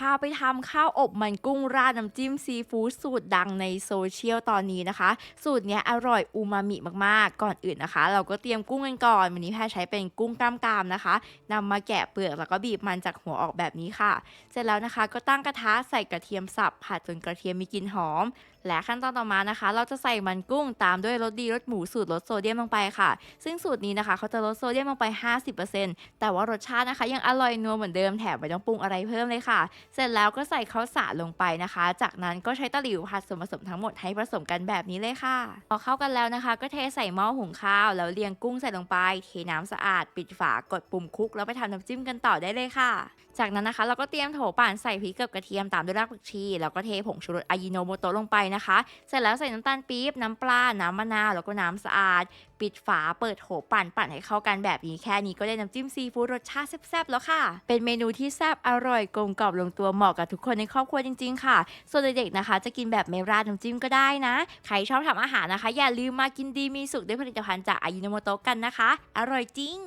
พาไปทำข้าวอบมันกุ้งราดน้ำจิ้มซีฟู้ดสูตรดังในโซเชียลตอนนี้นะคะ สูตรเนี้ยอร่อยอูมามิมากๆ ก่อนอื่นนะคะ เราก็เตรียมกุ้งกันก่อน วันนี้แพรใช้เป็นกุ้งกล้ามกรามนะคะนำมาแกะเปลือกแล้วก็บีบมันจากหัวออกแบบนี้ค่ะ เสร็จแล้วนะคะก็ตั้งกระทะใส่กระเทียมสับผัดจนกระเทียมมีกลิ่นหอม และขั้นตอนต่อมานะคะ เราจะใส่มันกุ้งตามด้วยรสดีรสหมูสูตรลดโซเดียมลงไปค่ะ ซึ่งสูตรนี้นะคะเขาจะลดโซเดียมลงไป 50%แต่ว่ารสชาตินะคะ ยังอร่อยนัวเหมือนเดิมแถมไม่ต้องปรุงอะไรเพิ่มเลยค่ะเสร็จแล้วก็ใส่ข้าวสารลงไปนะคะ จากนั้นก็ใช้ตะหลิวผัดส่วนผสมทั้งหมดให้ผสมกันแบบนี้เลยค่ะ พอเข้ากันแล้วนะคะ ก็เทใส่หม้อหุงข้าว แล้วเรียงกุ้งใส่ลงไป เทน้ำสะอาด ปิดฝากดปุ่มคุก แล้วไปทำน้ำจิ้มกันต่อได้เลยค่ะ จากนั้นนะคะ เราก็เตรียมโถปั่นใส่พริกกับกระเทียมตามด้วยรากผักชีแล้วก็เทผงชูรสอายิโนโมโตะลงไปนะคะ เสร็จแล้วใส่น้ำตาลปี๊บน้ำปลา น้ำมะนาวแล้วก็น้ำสะอาด ปิดฝาเปิดโถปั่นปั่นให้เข้ากันแบบนี้แค่นี้ก็ได้น้ำจิ้มซีฟู้ดรสชาติแซ่บๆแล้วค่ะ เป็นเมนูที่แซ่บอร่อยกลมกล่อมลงตัวัวเหมาะกับทุกคนในครอบครัวจริง ๆ ค่ะ ส่วนเด็กๆนะคะ จะกินแบบไม่ราดน้ำจิ้มก็ได้นะ ใครชอบทำอาหารนะคะ อย่าลืมมากินดีมีสุขด้วยผลิตภัณฑ์จากอายิโนโมโตะกันนะคะ อร่อยจริง